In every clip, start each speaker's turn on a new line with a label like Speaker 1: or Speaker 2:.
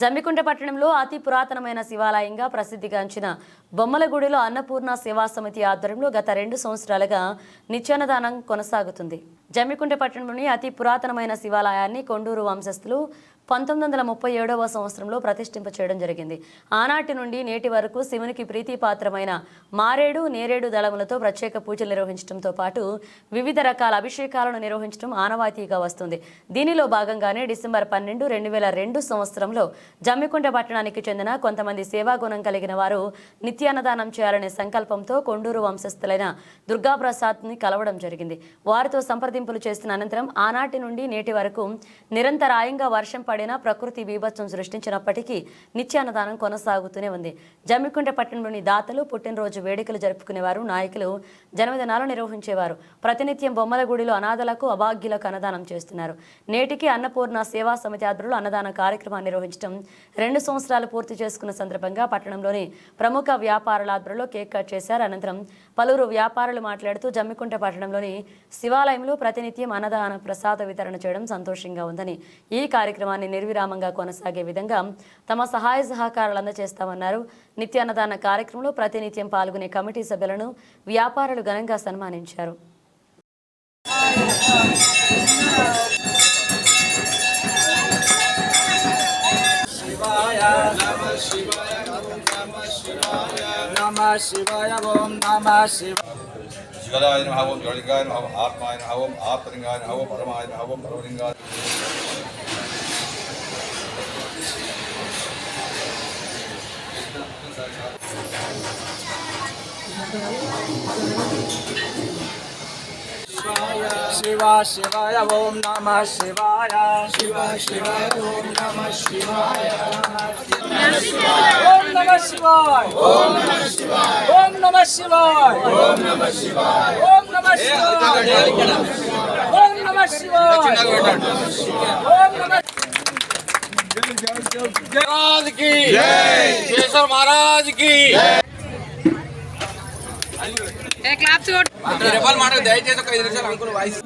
Speaker 1: జమ్మికుంట పట్టణంలో అతి పురాతనమైన శివాలయంగా ప్రసిద్ధిగాంచిన బొమ్మలగూడిలో అన్నపూర్ణ సేవా సమితి ఆధ్వర్యంలో గత రెండు సంవత్సరాలుగా నిత్యాన్నదానం కొనసాగుతుంది. జమ్మికుంట పట్టణంలోని అతి పురాతనమైన శివాలయాన్ని కొండూరు వంశస్థులు పంతొమ్మిది వందల ముప్పై ఏడవ సంవత్సరంలో ప్రతిష్ఠింప చేయడం జరిగింది. ఆనాటి నుండి నేటి వరకు శివునికి ప్రీతిపాత్రమైన మారేడు నేరేడు దళములతో ప్రత్యేక పూజలు నిర్వహించడంతో పాటు వివిధ రకాల అభిషేకాలను నిర్వహించడం ఆనవాయితీగా వస్తుంది. దీనిలో భాగంగానే డిసెంబర్ పన్నెండు రెండు వేల రెండు సంవత్సరంలో జమ్మికుంట పట్టణానికి చెందిన కొంతమంది సేవాగుణం కలిగిన వారు నిత్యాన్నదానం చేయాలనే సంకల్పంతో కొండూరు వంశస్థులైన దుర్గాప్రసాద్ని కలవడం జరిగింది. వారితో సంప్రదింపులు చేసిన అనంతరం ఆనాటి నుండి నేటి వరకు నిరంతరాయంగా వర్షం పడి పడినా ప్రకృతి బీభత్సం సృష్టించినప్పటికీ నిత్యాన్నదానం కొనసాగుతూనే ఉంది. జమ్మికుంట పట్టణంలోని దాతలు పుట్టినరోజు వేడుకలు జరుపుకునేవారు. నాయకులు జన్మదినాలు నిర్వహించేవారు. ప్రతినిత్యం బొమ్మల గుడిలో అనాథలకు అభాగ్యులకు అన్నదానం చేస్తున్నారు. నేటికి అన్నపూర్ణ సేవా సమితి ఆధ్వర్యంలో అన్నదాన కార్యక్రమాన్ని నిర్వహించడం రెండు సంవత్సరాలు పూర్తి చేసుకున్న సందర్భంగా పట్టణంలోని ప్రముఖ వ్యాపారుల ఆధ్వర్యంలో కేక్ కట్ చేశారు. అనంతరం పలువురు వ్యాపారులు మాట్లాడుతూ జమ్మికుంట పట్టణంలోని శివాలయంలో ప్రతినిత్యం అన్నదాన ప్రసాద వితరణ చేయడం సంతోషంగా ఉందని ఈ కార్యక్రమాన్ని నిర్విరామంగా కొనసాగే విధంగా తమ సహాయ సహకారాలు అందజేస్తామన్నారు నిత్య అన్నదాన కార్యక్రమంలో ప్రతినిత్యం పాల్గొనే కమిటీ సభ్యులను వ్యాపారులు ఘనంగా సన్మానించారు
Speaker 2: నమ శివాయ ఓం నమ శివ
Speaker 3: శివరాయ నమః ఓం జ్వలింగాయ నమః ఓం ఆత్మాయ నమః ఓం ఆత్మలింగాయ నమః ఓం పరమాయ నమః ఓం పరమలింగాయ
Speaker 2: శివ శివాయ ఓం నమ శివాయ శివ శివాయ ఓం నమ శివాయ ఓం నమ శివాయ ఓం నమ శివాయ ఓం నమ శివాయ ఓం నమ శివాయ ఓం నమ శివాయ ఓం నమ శివాయ ఓం నమ
Speaker 4: महाराज की केशव महाराज की రెబల్ మాట దయచేసి ఒక ఐదు నిమిషాలు అంకుల్ వాయిస్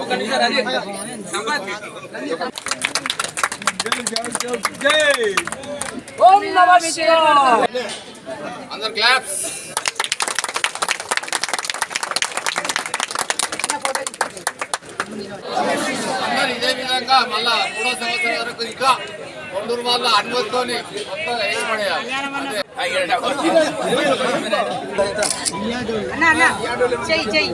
Speaker 4: ఒక నిమిషం అందరు క్లాప్స్ అందరు ఇదే విధంగా మళ్ళా మూడో సంవత్సరం వరకు ఇంకా కొండూరు వాళ్ళ అనుమతితోని మొత్తం వేయబడేయాలి
Speaker 5: చెయ్యి చెయ్యి.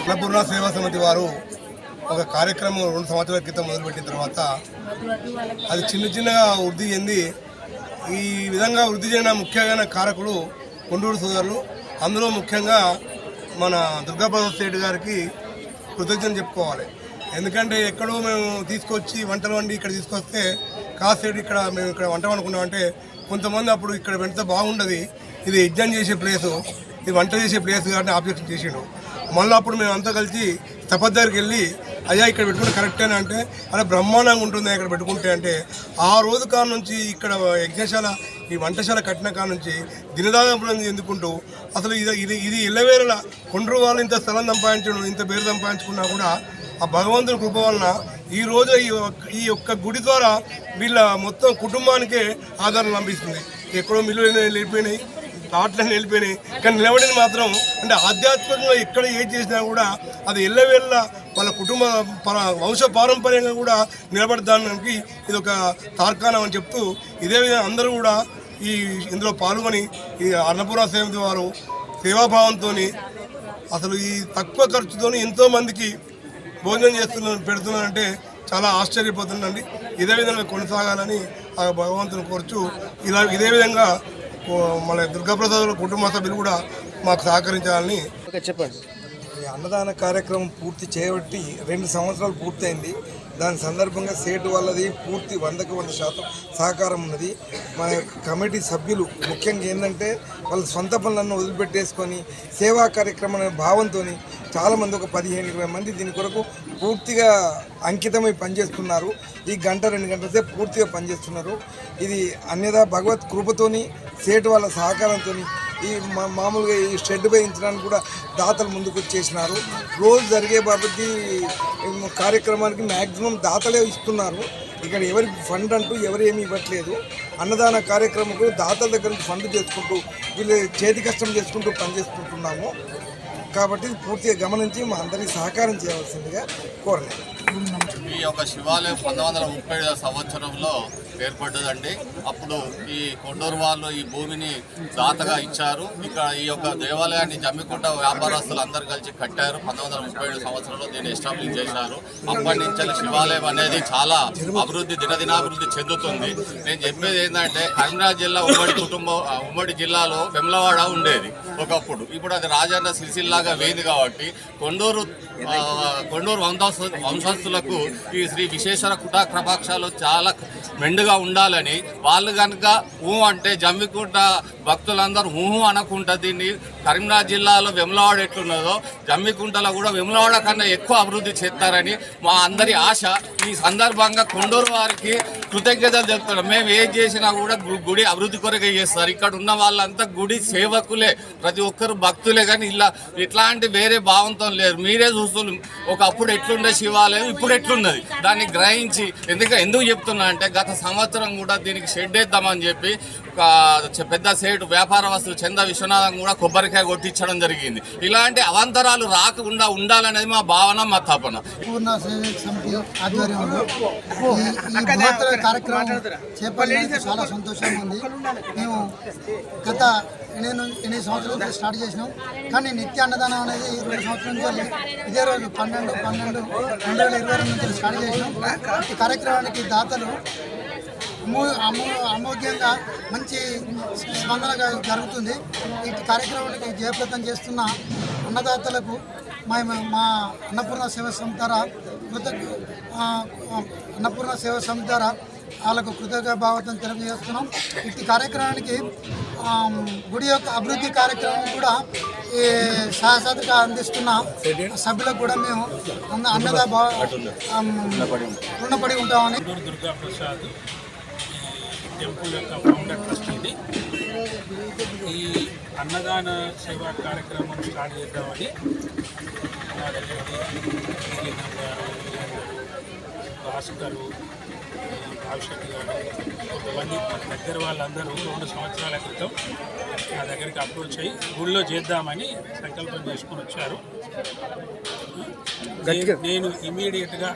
Speaker 6: అన్నపూర్ణ సేవా సమితి వారు ఒక కార్యక్రమం రెండు సంవత్సరాల క్రితం మొదలుపెట్టిన తర్వాత అది చిన్న చిన్నగా వృద్ధి చెంది ఈ విధంగా వృద్ధి చెందిన ముఖ్యమైన కారకులు కొండూరు సోదరులు అందులో ముఖ్యంగా మన దుర్గాప్రసాద్ సేటు గారికి కృతజ్ఞత చెప్పుకోవాలి. ఎందుకంటే ఎక్కడో మేము తీసుకొచ్చి వంటలు వండి ఇక్కడ తీసుకొస్తే కాసేపు ఇక్కడ మేము ఇక్కడ వంట వండుకున్నామంటే కొంతమంది అప్పుడు ఇక్కడ పెడితే బాగుండదు. ఇది యజ్ఞం చేసే ప్లేసు ఇది వంట చేసే ప్లేస్ కాబట్టి ఆబ్జెక్షన్ చేసిండు. మళ్ళీ అప్పుడు మేము అంతా కలిసి తపత్ దగ్గరికి వెళ్ళి అయ్యా ఇక్కడ పెట్టుకుంటే కరెక్టేనా అంటే అలా బ్రహ్మాండంగా ఉంటుంది ఇక్కడ పెట్టుకుంటే. అంటే ఆ రోజు కాడ నుంచి ఇక్కడ యజ్ఞశాల ఈ వంటశాల కట్టిన కాడ నుంచి దినదాదాపులను ఎందుకుంటూ అసలు ఇది ఇది ఇది ఇళ్ళవేళ కొండ్రు వాళ్ళు ఇంత స్థలం సంపాదించడం ఇంత పేరు సంపాదించుకున్నా కూడా ఆ భగవంతుని కృప వలన ఈ రోజు ఈ యొక్క ఈ గుడి ద్వారా వీళ్ళ మొత్తం కుటుంబానికే ఆధారం లభిస్తుంది. ఎక్కడో మిల్లు వెళ్ళిపోయినాయి థాట్లన్నీ వెళ్ళిపోయినాయి కానీ నిలబడింది మాత్రం అంటే ఆధ్యాత్మికంగా ఎక్కడ ఏది చేసినా కూడా అది ఎల్లవేళ్ళ వాళ్ళ కుటుంబ వంశ పారంపర్యంగా కూడా నిలబడడానికి ఇది ఒక తార్కాణం అని చెప్తూ ఇదే విధంగా అందరూ కూడా ఈ ఇందులో పాల్గొని ఈ అన్నపూర్ణ సేవ వారు సేవాభావంతో అసలు ఈ తక్కువ ఖర్చుతోని ఎంతోమందికి భోజనం చేస్తున్నారు పెడుతున్నారంటే చాలా ఆశ్చర్యపోతుందండి. ఇదే విధంగా కొనసాగాలని ఆ భగవంతుని కోరుచు ఇలా ఇదే విధంగా కో- మన దుర్గాప్రసాద్ కుటుంబ సభ్యులు కూడా మాకు సహకరించాలని
Speaker 7: ఈ అన్నదాన కార్యక్రమం పూర్తి చేయబట్టి రెండు సంవత్సరాలు పూర్తయింది. దాని సందర్భంగా సేటు వాళ్ళది పూర్తి వందకు వంద శాతం సహకారం ఉన్నది. మా యొక్క కమిటీ సభ్యులు ముఖ్యంగా ఏంటంటే వాళ్ళ సొంత పనులను వదిలిపెట్టేసుకొని సేవా కార్యక్రమం అనే భావంతో చాలామంది ఒక పదిహేను ఇరవై మంది దీని కొరకు పూర్తిగా అంకితమై పనిచేస్తున్నారు. ఈ గంట రెండు గంటల సేపు పూర్తిగా పనిచేస్తున్నారు. ఇది అన్యదా భగవత్ కృపతోని సేటు వాళ్ళ సహకారంతో ఈ మామూలుగా ఈ షెడ్ వేయించడానికి కూడా దాతలు ముందుకు వచ్చేసినారు. రోజు జరిగే బాబతి కార్యక్రమానికి మ్యాక్సిమం దాతలే ఇస్తున్నారు. ఇక్కడ ఎవరి ఫండ్ అంటూ ఎవరు ఏమీ ఇవ్వట్లేదు. అన్నదాన కార్యక్రమకు దాతల దగ్గర నుంచి ఫండ్ చేసుకుంటూ వీళ్ళు చేతి కష్టం చేసుకుంటూ పనిచేసుకుంటున్నాము కాబట్టి పూర్తిగా గమనించి మా అందరికీ సహకారం చేయవలసిందిగా కోరలేదు.
Speaker 4: ఈ యొక్క శివాలయం పంతొమ్మిది వందల ముప్పై సంవత్సరంలో ఏర్పడ్డదండి. అప్పుడు ఈ కొండూరు వాళ్ళు ఈ భూమిని దాతగా ఇచ్చారు. ఇక్కడ ఈ యొక్క దేవాలయాన్ని జమ్మికుంట వ్యాపారస్తులు అందరు కలిసి కట్టారు. పంతొమ్మిది ముప్పై ఏడు సంవత్సరంలో దీన్ని ఎస్టాబ్లిష్ చేశారు. అప్పటి నుంచి శివాలయం అనేది చాలా అభివృద్ధి దినదినాభివృద్ధి చెందుతుంది. నేను చెప్పేది ఏంటంటే కరీంనగర్ జిల్లా ఉమ్మడి కుటుంబం ఉమ్మడి జిల్లాలో వెమ్లవాడ ఉండేది ఒకప్పుడు. ఇప్పుడు అది రాజన్న సిరిసిల్లాగా వేయింది కాబట్టి కొండూరు కొండూరు వంశస్థులకు ఈ శ్రీ విశేషర కుటాక్రపాక్షాలు చాలా మెండుగా ఉండాలని వాళ్ళు కనుక ఊ అంటే జమ్మికుంట భక్తులందరూ ఊహు అనకుండా దీన్ని కరీంనగర్ జిల్లాలో వెములవాడ ఎట్లున్నదో జమ్మికుంటలో కూడా వెములవాడ కన్నా ఎక్కువ అభివృద్ధి చేస్తారని మా అందరి ఆశ. ఈ సందర్భంగా కొండూరు వారికి కృతజ్ఞతలు చెప్తున్నాం మేము ఏం చేసినా కూడా గుడి అభివృద్ధి కొరకే చేస్తారు. ఇక్కడ ఉన్న వాళ్ళంతా గుడి సేవకులే ప్రతి ఒక్కరు భక్తులే కానీ ఇలా ఇట్లాంటి వేరే భావంతో లేరు. మీరే చూస్తున్నారు. ఒకప్పుడు ఎట్లుండే శివాలయం ఇప్పుడు ఎట్లున్నది? దాన్ని గ్రహించి ఎందుకు ఎందుకు చెప్తున్నా అంటే గత సంవత్సరం కూడా దీనికి షెడ్ వేద్దామని చెప్పి ఒక చె- పెద్ద సేటు వ్యాపార వస్తువు చంద విశ్వనాథం కూడా కొబ్బరికాయ కొట్టించడం జరిగింది. ఇలాంటి అవంతరాలు రాకుండా ఉండాలనేది మా భావన మా తపన.
Speaker 8: పూర్ణ సేవ సమితి ఆధ్వర్యంలో ఈ ఈ బృహత్తర కార్యక్రమం చేపట్టడానికి చాలా సంతోషంగా ఉంది. మేము గత ఎనిమిది ఎనిమిది సంవత్సరాల నుంచి స్టార్ట్ చేసినాం. కానీ నిత్య అన్నదానం అనేది రెండు సంవత్సరాల నుంచి ఇదే రోజు పన్నెండు పన్నెండు రెండు వేల ఇరవై రెండు నుంచి స్టార్ట్ చేసినాం. ఈ కార్యక్రమానికి దాతలు అమో అమూ అమోఘ్యంగా మంచి స్పందనగా జరుగుతుంది. ఈ కార్యక్రమానికి జయప్రదం చేస్తున్న అన్నదాతలకు మా మా అన్నపూర్ణ సేవ సంస్థ ద్వారా కృతజ్ఞ అన్నపూర్ణ సేవ సంస్థ ద్వారా వాళ్ళకు కృతజ్ఞ భావతం తెలియజేస్తున్నాం. ఇట్టి కార్యక్రమానికి గుడి యొక్క అభివృద్ధి కార్యక్రమం కూడా ఈ సహసాధిగా అందిస్తున్న సభ్యులకు కూడా మేము అన్న అన్నదా భావ రుణపడి ఉంటామని
Speaker 9: దుర్గా ప్రసాద్ టెంపుల్ యొక్క ఫౌండర్ ట్రస్టీని ఈ అన్నదాన సేవా కార్యక్రమం స్టార్ట్ చేద్దామని నా దగ్గరికి గారు, భాస్కరు భావిష్యత్తు గారు కొంతమంది దగ్గర వాళ్ళందరూ రెండు సంవత్సరాల క్రితం నా దగ్గరికి అప్రోచ్ అయ్యి గుడిలో చేద్దామని సంకల్పం చేసుకుని వచ్చారు. నేను ఇమీడియట్గా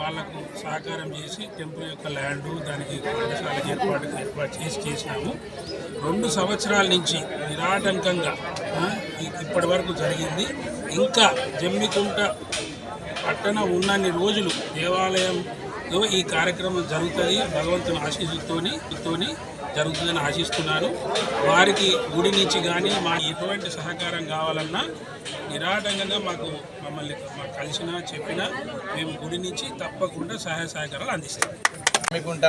Speaker 9: వాళ్ళకు సహకారం చేసి టెంపుల్ యొక్క ల్యాండ్ దానికి పాఠశాలకు ఏర్పాటు ఏర్పాటు చేసి చేసినాము రెండు సంవత్సరాల నుంచి నిరాటంకంగా ఇప్పటి వరకు జరిగింది. ఇంకా జమ్మికుంట పట్టణ ఉన్నన్ని రోజులు దేవాలయంలో ఈ కార్యక్రమం జరుగుతుంది. భగవంతుని ఆశీస్సుతోని తోని జరుగుతుందని ఆశిస్తున్నాను. వారికి గుడి నుంచి కానీ మా ఎటువంటి సహకారం కావాలన్నా నిరాటంకంగా మాకు మమ్మల్ని మాకు కలిసినా చెప్పినా మేము గుడి నుంచి తప్పకుండా సహాయ సహకారాలు అందిస్తాం.
Speaker 10: జమ్మికుంట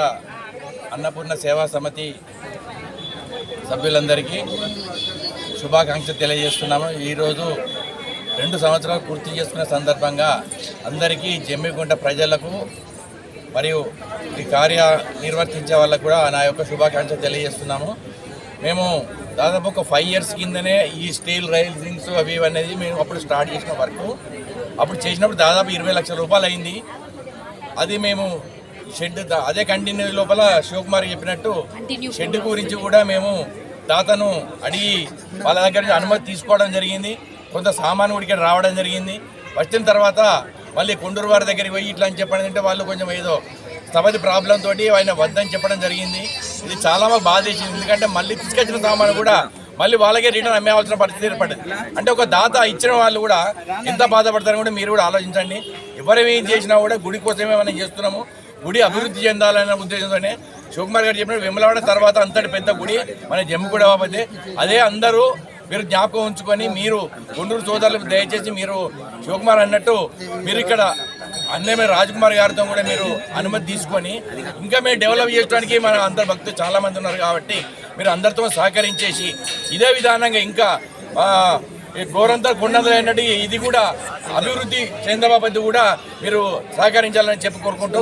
Speaker 10: అన్నపూర్ణ సేవా సమితి సభ్యులందరికీ శుభాకాంక్షలు తెలియజేస్తున్నాము. ఈరోజు రెండు సంవత్సరాలు పూర్తి చేసుకున్న సందర్భంగా అందరికీ జమ్మికుంట ప్రజలకు మరియు ఈ కార్య నిర్వర్తించే వాళ్ళకు కూడా నా యొక్క శుభాకాంక్షలు తెలియజేస్తున్నాము. మేము దాదాపు ఒక ఫైవ్ ఇయర్స్ కిందనే ఈ స్టీల్ రైల్సింగ్స్ అవి అనేది మేము అప్పుడు స్టార్ట్ చేసిన వర్క్ అప్పుడు చేసినప్పుడు దాదాపు ఇరవై లక్షల రూపాయలు అయింది. అది మేము షెడ్ అదే కంటిన్యూ లోపల శివకుమార్ చెప్పినట్టు షెడ్ గురించి కూడా మేము దాతను అడిగి వాళ్ళ దగ్గర అనుమతి తీసుకోవడం జరిగింది. కొంత సామాను కూడా ఇక్కడ రావడం జరిగింది. వచ్చిన తర్వాత మళ్ళీ కొండూరు వారి దగ్గరికి పోయి ఇట్లా అని చెప్పడం అంటే వాళ్ళు కొంచెం ఏదో స్థపతి ప్రాబ్లం తోటి ఆయన వద్దని చెప్పడం జరిగింది. ఇది చాలా మాకు బాధేసింది ఎందుకంటే మళ్ళీ తీసుకొచ్చిన సామాను కూడా మళ్ళీ వాళ్ళకే రిటర్న్ అమ్మేవాల్సిన పరిస్థితి ఏర్పడింది. అంటే ఒక దాత ఇచ్చిన వాళ్ళు కూడా ఎంత బాధపడతారని కూడా మీరు కూడా ఆలోచించండి. ఎవరేం చేసినా కూడా గుడి కోసమే మనం చేస్తున్నాము. గుడి అభివృద్ధి చెందాలనే ఉద్దేశంతోనే శివకుమార్ గారు చెప్పిన విమలవాడ తర్వాత అంతటి పెద్ద గుడి మన జమ్ము కూడా అవ్వబోతే అదే అందరూ మీరు జ్ఞాపకం ఉంచుకొని మీరు గుండూరు సోదరులకు దయచేసి మీరు శివకుమార్ అన్నట్టు మీరు ఇక్కడ అన్నమే రాజకుమార్ గారితో కూడా మీరు అనుమతి తీసుకొని ఇంకా మేము డెవలప్ చేయడానికి మన అందరు భక్తులు చాలా మంది ఉన్నారు కాబట్టి మీరు అందరితో సహకరించేసి ఇదే విధానంగా ఇంకా గోరంతా కొండంతా ఇది కూడా అభివృద్ధి చంద్రబాబు కూడా మీరు సహకరించాలని చెప్పి కోరుకుంటూ